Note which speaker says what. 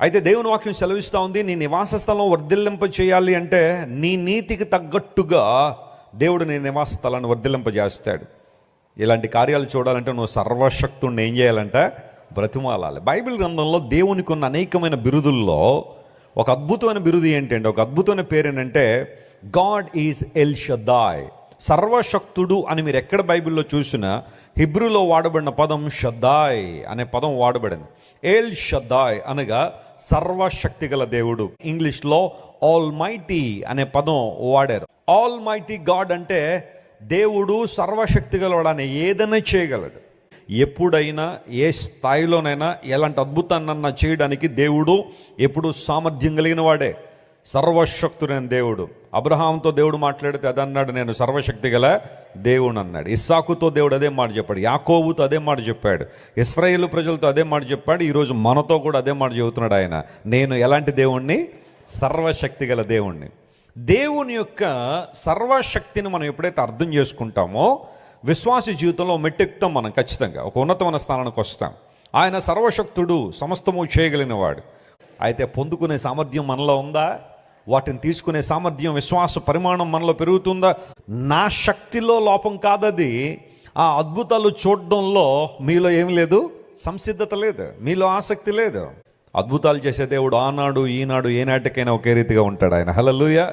Speaker 1: అయితే దేవుని వాక్యం సెలవిస్తూ ఉంది నీ నివాస స్థలం వర్ధిల్లింప చేయాలి అంటే నీ నీతికి తగ్గట్టుగా దేవుడు నీ నివాస స్థలాన్ని వర్ధిల్లింపజేస్తాడు ఇలాంటి కార్యాలు చూడాలంటే నువ్వు సర్వశక్తుడిని ఏం చేయాలంటే బ్రతిమాలాలి. బైబిల్ గ్రంథంలో దేవునికి ఉన్న అనేకమైన బిరుదుల్లో ఒక అద్భుతమైన బిరుదు ఏంటంటే ఒక అద్భుతమైన పేరు ఏంటంటే గాడ్ ఈజ్ ఎల్ షదాయ్ సర్వశక్తుడు అని మీరు ఎక్కడ బైబిల్లో చూసినా హిబ్రూలో వాడబడిన పదం షద్దాయ్ అనే పదం వాడబడింది. ఏల్ షద్దాయ్ అనగా సర్వశక్తి గల దేవుడు. ఇంగ్లీష్లో ఆల్ మైటీ అనే పదం వాడారు. ఆల్ మైటీ గాడ్ అంటే దేవుడు సర్వశక్తి గలవాడని ఏదైనా చేయగలడు. ఎప్పుడైనా ఏ స్థాయిలోనైనా ఎలాంటి అద్భుతాన్నన్నా చేయడానికి దేవుడు ఎప్పుడు సామర్థ్యం కలిగిన వాడే. సర్వశక్తుడైన దేవుడు. అబ్రహాంతో దేవుడు మాట్లాడితే అదన్నాడు నేను సర్వశక్తి గల దేవుడు అన్నాడు. ఇస్సాకుతో దేవుడు అదే మాట చెప్పాడు. యాకోబుతో అదే మాట చెప్పాడు. ఇస్రాయేల్ ప్రజలతో అదే మాట చెప్పాడు. ఈరోజు మనతో కూడా అదే మాట చెబుతున్నాడు ఆయన. నేను ఎలాంటి దేవుణ్ణి? సర్వశక్తి గల దేవుణ్ణి. దేవుని యొక్క సర్వశక్తిని మనం ఎప్పుడైతే అర్థం చేసుకుంటామో విశ్వాస జీవితంలో మెట్టెక్కుతాం మనం ఖచ్చితంగా. ఒక ఉన్నతమైన స్థానానికి వస్తాం. ఆయన సర్వశక్తుడు సమస్తము చేయగలిగినవాడు. అయితే పొందుకునే సామర్థ్యం మనలో ఉందా? వాటిని తీసుకునే సామర్థ్యం విశ్వాస పరిమాణం మనలో పెరుగుతుందా? నా శక్తిలో లోపం కాదది. ఆ అద్భుతాలు చూడడంలో మీలో ఏం లేదు? సంసిద్ధత లేదు. మీలో ఆసక్తి లేదు. అద్భుతాలు చేసే దేవుడు ఆనాడు ఈనాడు ఏనాటికైనా ఒకే రీతిగా ఉంటాడు ఆయన. హలలుయ